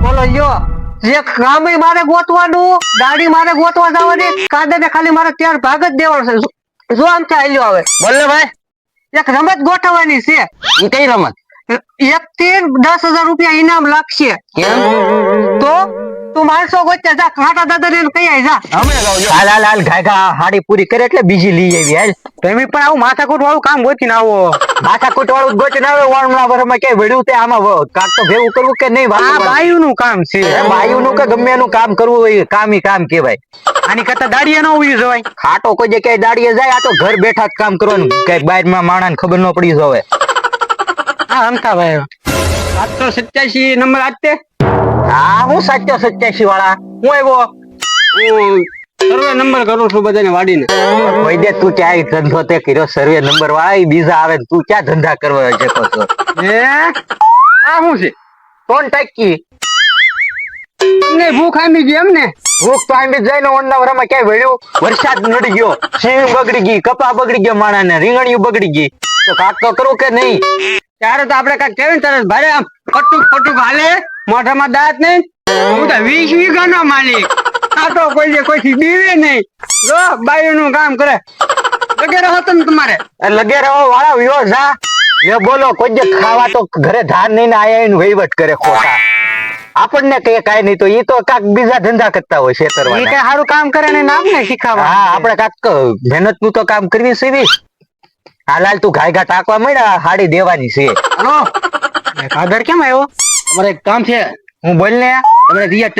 બોલો જે કામ મારે ગોતવાનું ગાડી મારે ગોતવા જવાની કાંદે ને ખાલી મારે ત્યાર ભાગ જ દેવાનો છે. જો- આમ થાય લ્યો હવે. બોલ ભાઈ. એક રમત ગોઠવવાની છે. ઈ કઈ રમત? એક થી દસ હજાર રૂપિયા ઇનામ લાગશે. કેમ? તો માણસો ગોતે જા ખાટા દાદા ને કઈ આય જા. અમે લાવજો હાલ હાલ હાલ ઘાય હાડી પૂરી કરે એટલે બીજી લઈ આવી હાલ. તમે પણ આવું માથાકૂટ વાળું કામ ગોતીને આવો. માથાકૂટ વાળું ગોતી ના આવે વાળના વરમાં કે વળ્યું તે આમાં કાક તો ભેવું કરવું કે નહીં આ બાયું નું કામ છે. બાયુનું કે ગમે એનું કામ કરવું હોય કામ ઈ કામ કહેવાય. આની કરતા દાડીએ ન ઉવી જવાય. ખાટો કોઈ જગ્યાએ દાડીએ જાય આ તો ઘર બેઠા જ કામ કરવાનું. કઈ બહારમાં માણસ ખબર ન પડી જવે હા અમતા ભાઈ. સાતસો સત્યાસી નંબર આપતે હા હું સાચો સત્યાસી વાળા. હું આવ્યો. સર્વે નંબર કરું છું બધાને વાડીને. કોઈ દે તું ક્યાંય ધંધો તે કર્યો? સર્વે નંબર વાળા બીજા આવે તું ક્યાં ધંધા કરવા જતો છો? હે? આ શું છે? કોણ ટકી? તમને ભૂખ આમી ગઈ એમ ને ભૂખ તો આંબી જાય ને ઓનના ક્યાંય વળ્યું? વરસાદ નડી ગયો સિંહ બગડી ગઈ કપા બગડી ગયા માણા ને રીંગણિયું બગડી ગઈ. તો કાક તો કરું કે નહીં? ત્યારે તો આપણે કાક કેવી તરત ભારે આમ કટુક કટુક હાલે. મોઢામાં દાંત નહીં? હું તો વીસ વીઘાનો માલિક. આ તો કોઈ કોઈથી બીવે નહીં. જો બાયું નું કામ કરે. લગે રહો તમે તમારે? લગે રહો વાળા વિવો જા. એ બોલો કોઈ જે ખાવા તો ઘરે ધાર નહીં ને આયા એને વહીવટ કરે ખોટા. આપણને કઈ કઈ નહીં તો એ તો કાક બીજા ધંધા કરતા હોય એ કઈ સારું કામ કરે ને નામ ને શીખાવા હા આપણે કાક મહેનતનું તો કામ કરવી સીવી. હાલાલ તું ઘાય ઘા ટાકવા મળ્યા હાડી દેવાની છે. કાગળ કેમ આવ્યો? તમારે એક કામ છે. હું બોલ ને તમારે ટિકિટ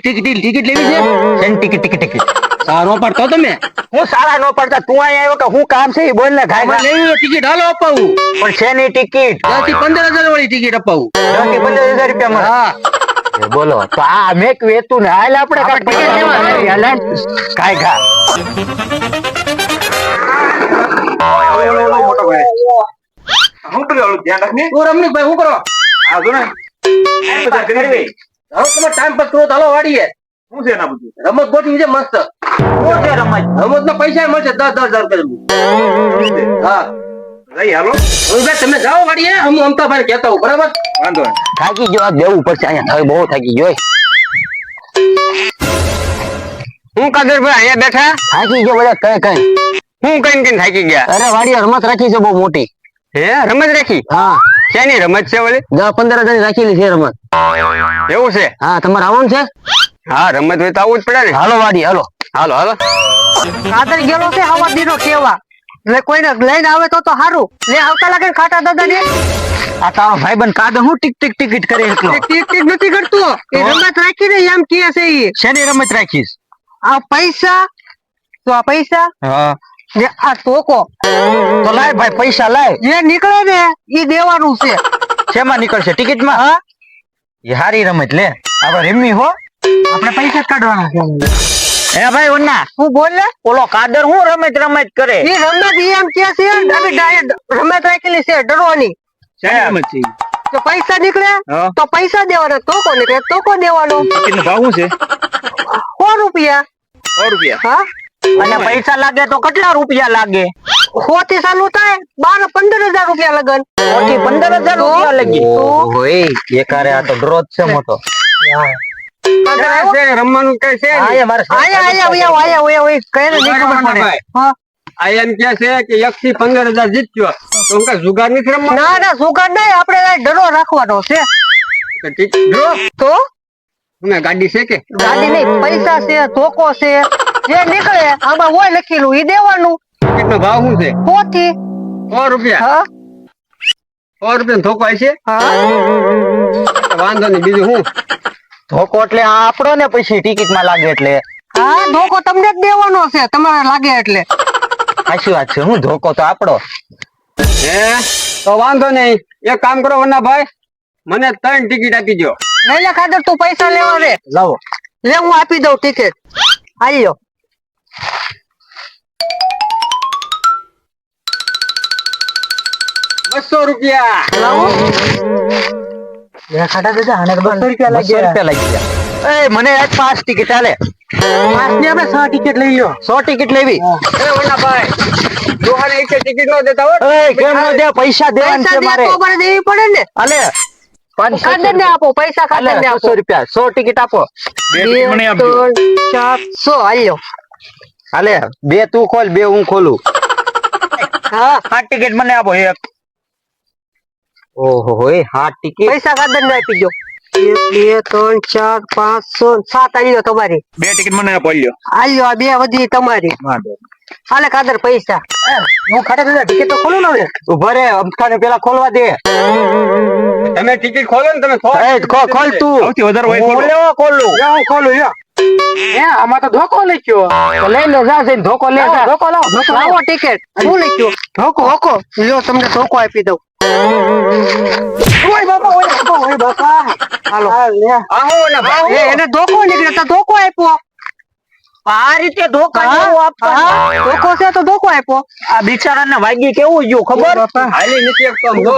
ટિકિટ લેવી છે? શેની ટિકિટ ટિકિટ ટિકિટ. સારો પડતો તમે. હું સારા નો પડતા તું અહીં આવ્યો કે હું કામ છે એ બોલ ને. ઘાય લેવી ટિકિટ હાલો અપાવું. પણ શેની ટિકિટ? દસથી પંદર હજાર વાળી ટિકિટ અપાવું. દસથી પંદર હજાર રૂપિયા હા. બોલો. તો આ મેક વેતું ને હાલ આપણે આપણે લેવા હું પેલો ધ્યાન રાખને તું રમણીકભાઈ શું કરો? આ જો ને. બધા કરવી? હવે તમે ટાઈમ પર કરો હાલો વાડીએ શું છે એના બધું? રમત ગોઠવી છે મસ્ત. શું છે રમત? રમત ના પૈસા મળશે દસ દસ હજાર કરી હા. લઈ હાલો. હવે તમે જાઓ વાડીએ હું અમતાભાઈ કહેતા હું બરાબર? વાંધો નહીં. થાકી ગયો આ દેવું પડશે અહીંયા. હવે બહુ થાકી ગયો હું કાદરભાઈ અહીંયા બેઠા? થાકી ગયો બધા કઈ કઈ. હું કઈ કઈ થાકી ગયા? અરે વાડી રમત રાખી છે બહુ મોટી. હે રમત રાખી? હા. શેની રમત છે વળી? દસ પંદર હજાર રાખેલી છે રમત. એવું છે? હા તમારે આવવાનું છે? હા રમત હોય તો આવવું જ પડે ને. હાલો વાડી હાલો. હાલો હાલો. કાદર ગયેલો છે આવા દીનો કેવા. એટલે કોઈને લઈને આવે તો તો સારું લે આવતા લાગે ને ખાટા દાદા ને. આ તારો ભાઈબંધ કાદર હું ટીક ટીક ટિકિટ કરે એટલો ટીક ટીક નથી કરતો. એ રમત રમત રાખીને એમ કે છે ઈ. શેની રમત રાખીશ? આ પૈસા. તો આ પૈસા. હા. ને આ ટોકો તો લાય ભાઈ પૈસા લાય. જે નીકળે ને એ દેવાનું છે. શેમાં નીકળશે? ટિકિટમાં? હા. એ હારી રમત લે. આપણે રમવી હો. આપણે પૈસા જ કાઢવાના છે. એ ભાઈ ઉન્ના હું બોલ? ઓલો કાદર હું રમત રમત કરે? એ રમત ઈ એમ કે છે અમે ડાયરેક્ટ રમત રાખેલી છે ડરવાની. છે તો પૈસા નીકળે? તો પૈસા દેવાના ટોકો નીકળે ટોકો દેવાનો. ભાવ શું છે? સો રૂપિયા. સો રૂપિયા? હા. અને પૈસા લાગે તો કેટલા રૂપિયા લાગે? સો થી ચાલુ થાય? બાર પંદર હજાર રૂપિયા લગન. ઓથી પંદર હજાર રૂપિયા લગી. ઓય એકારે આ તો ડ્રો છે મોટો. રમવાનું કઈ છે કે છે કે એક થી પંદર હજાર જીત્યો. તો હું જુગાર નથી રમવા ના ના સુગર નહીં. આપડે ડરો રાખવાનો છે. તો ગાડી છે કે? ગાડી નહીં. પૈસા છે ધોકો છે. જે નીકળે આમાં હોય લખેલું. ઈ દેવાનું. કેટલો ભાવ શું છે? પોથી. સો રૂપિયા? હા. સો રૂપિયા ધોકો છે વાંધો નહીં. બીજું શું? ધોકો એટલે આપડો આપણો ને પછી ટિકિટમાં લાગે એટલે. હા ધોકો તમને જ દેવાનો છે. તમારે લાગે એટલે. સાચી વાત છે. હું ધોકો તો આપણો હે? તો વાંધો નહીં. એક કામ કરો વરના ભાઈ મને ત્રણ ટિકિટ આપી દો લઈ લે ખાતર તું પૈસા લેવા રે લાવો. લે હું આપી દઉં ટિકિટ. આલ્યો બસો રૂપિયા. ખાટા દાદા આને બસો રૂપિયા લાગી રૂપિયા લાગ્યા. એ મને એક પાંચ ટિકિટ ચાલે પાંચની આપણે સો ટિકિટ લઈ લો સો ટિકિટ લેવી. એ ઓલા ભાઈ દોહાને એક ટિકિટ નો દેતા હો. એ કેમ નો દે? પૈસા દેવાના છે મારે. પૈસા દેવા દેવી પડે ને. અલે ખાતર ને આપો પૈસા ખાતર ને આપો. સો રૂપિયા. સો ટિકિટ આપો. મને આપજો. ત્રણ ચાર સો હાલ્યો અલે બે તું ખોલ બે હું ખોલું. હા. આ ટિકિટ મને આપો એક. ઓહો હો એ હા ટિકિટ. પૈસા કાંદે ના આપી દો. બે ત્રણ ચાર પાંચ છ સાત આવી તમારી. બે ટિકિટ મને આપો લ્યો આલ્યો આ બે વધી તમારી હાલે કાદર પૈસા. હું. દાદા ટિકિટ તો ખોલું ને ઊભા રે અમથાને પેલા ખોલવા દે. તમે ટિકિટ ખોલો ને તમે ખોલો. ખોલ તું. સૌથી વધારે હોય ખોલો. ખોલું ખોલું. યા હે આમાં તો ધોકો લખ્યો. તો લઈ લો જા જઈને ધોકો લે ધોકો લાવો લાવો ટિકિટ. શું લખ્યો? ધોકો. ધોકો. લ્યો તમને ધોકો આપી દઉં. ઓય બાપા ઓય બાપા ઓય બાપા. હાલો. આ હું ઓલા એને ધોકો નીકળ્યો ધોકો આપ્યો. આ રીતે ધોકા ધોકો છે તો ધોકો આપ્યો. આ બિચારાને વાગી કેવું ગયું ખબર? હાલી નથી જો.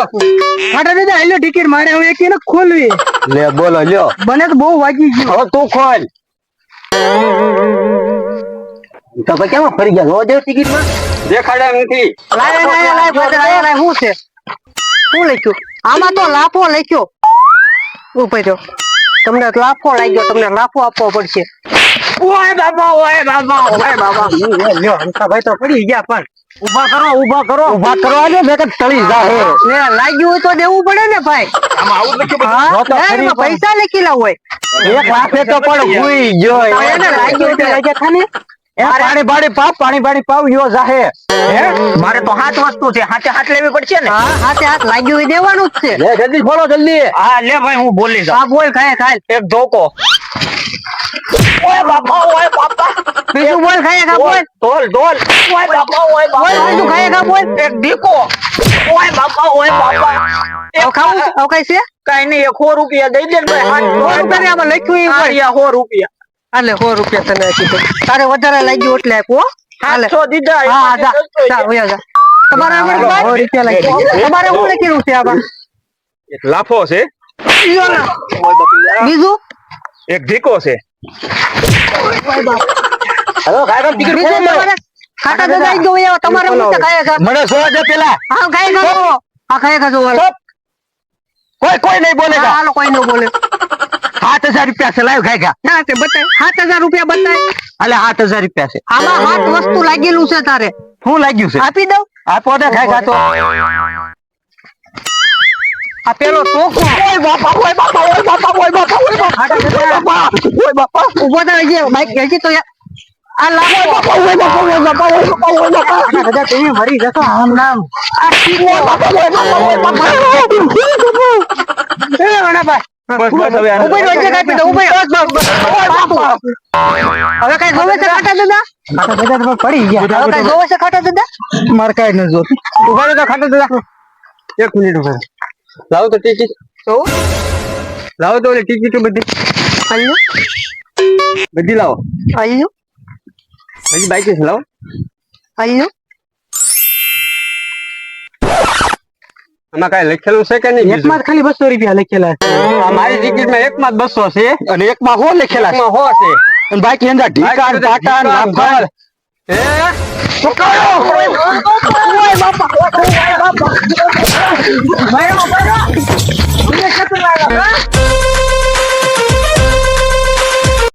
દાદા હાલ્યો ટિકિટ મારે હવે એક ખોલવી. લે બોલો લ્યો. બને તો બહુ વાગી ગયું. હવે તું ખોલ. તો કેમાં ફરી ગયા? રોજ ટિકિટમાં દેખાડ્યા નથી. લાય લાય લાય brother, લાય શું છે? શું લખ્યું? આમાં તો લાફો લખ્યો. ઉપર જો તમને લાફો લાગ્યો તમને લાફો આપવો પડશે. ઓય બાબા ઓય બાબા ઓય બાબા. લ્યો હંસા ભાઈ તો પડી ગયા પણ. ઊભા કરો ઊભા કરો. ઊભા કરવા દે મેં તળી જા હે. ને લાગ્યું હોય તો દેવું પડે ને ભાઈ. આમાં આવું જ લખ્યું બધું. પૈસા લખેલા હોય. એક લાફે તો પણ ભૂઈ ગયો. એને લાગ્યું તો લાગ્યા જતા ને એ પાણી પાણી પાવ પાણી પાણી પાવ યો જાહે. મારે તો હાથ વસ્તુ છે. હાથે હાથ લેવી પડશે ને? હા હાથે હાથ લાગ્યું દેવાનું જ છે. લે જલ્દી બોલો જલ્દી. હા લે ભાઈ હું બોલી જાઉં. હા બોલ ખાય ખાય. એક ધોકો. ઓય બાપા ઓય બાપા. બીજું બોલ ખાય ખા બોલ ઢોલ ઢોલ ઓય બાપા ઓય બાપા. બીજું ખાય ખા બોલ. એક દીકો ઓય બાપા ઓય બાપા. ખાવું કઈ છે? કઈ નહીં એક સો રૂપિયા દઈ દે ને ભાઈ. હાથ રૂપિયા આમાં લખ્યું હો. રૂપિયા. હાલે સો રૂપિયા તને આપી દઉં. તારે વધારે લાગ્યું એટલે આપો હો. હાલે દીધા હા હા, જા જા ઓયા જા તમારે આમાં સો રૂપિયા લાગ્યા. તમારે શું લખેલું છે આમાં? લાફો છે? બીજું? એક ધીકો છે. હલો કાકા ટિકિટ દાદા આઈ ગયો યાર તમારે હું તો ખાય ખા મને સો દે પેલા. હા ખાય ખા. હા ખાય ખા જો કોઈ કોઈ નહીં બોલે બોલેગા હાલો કોઈ નહીં બોલે. સાત હજાર રૂપિયા છે લાવ ખાઈ ગયા ના તે બતાય સાત હજાર રૂપિયા બતાય અલે આઠ હજાર રૂપિયા છે આમાં હાથ વસ્તુ લાગેલું છે તારે શું લાગ્યું છે આપી દઉં આપો દે ખાઈ ખા તો આ પેલો ટોકો ઓય બાપા ઓય બાપા ઓય બાપા ઓય બાપા ઓય બાપા ઓય બાપા ઊભો થાય જે બાઈક ગઈ તો યાર આ લાવો ઓય બાપા ઓય બાપા ઓય બાપા ઓય બાપા ખાટા દાદા તમે મરી જશો આમ નામ આ ટીકો ઓય બાપા ઓય બાપા ઓય બાપા એ વડાભાઈ બસ બસ હવે રહો, જે કાપી દો, ઊભો રહો. હવે કઈ જોવે છે ખાટા દાદા ખાટા દાદા તમે પડી ગયા. હવે કઈ જોવે છે ખાટા દાદા માર કાઈ ન જો ઊભા રહેતા ખાતા દાદા એક મિનિટ ઊભા લાવો તો ટિકિટ તો લાવો તો ઓલી ટિકિટ બધી. લાવો. બાઈક લાવો. આલ્યો આમાં કઈ લખેલું છે કે નહીં બીજું? ખાલી બસો રૂપિયા લખેલા છે. મારી ટિકિટમાં એક માં બસો છે. અને એકમાં હો લખેલા છે. એકમાં હો છે. અને બાકી અંદર ઢીકા ટાટા ને લાફા ને. હે? ઓય બાપા.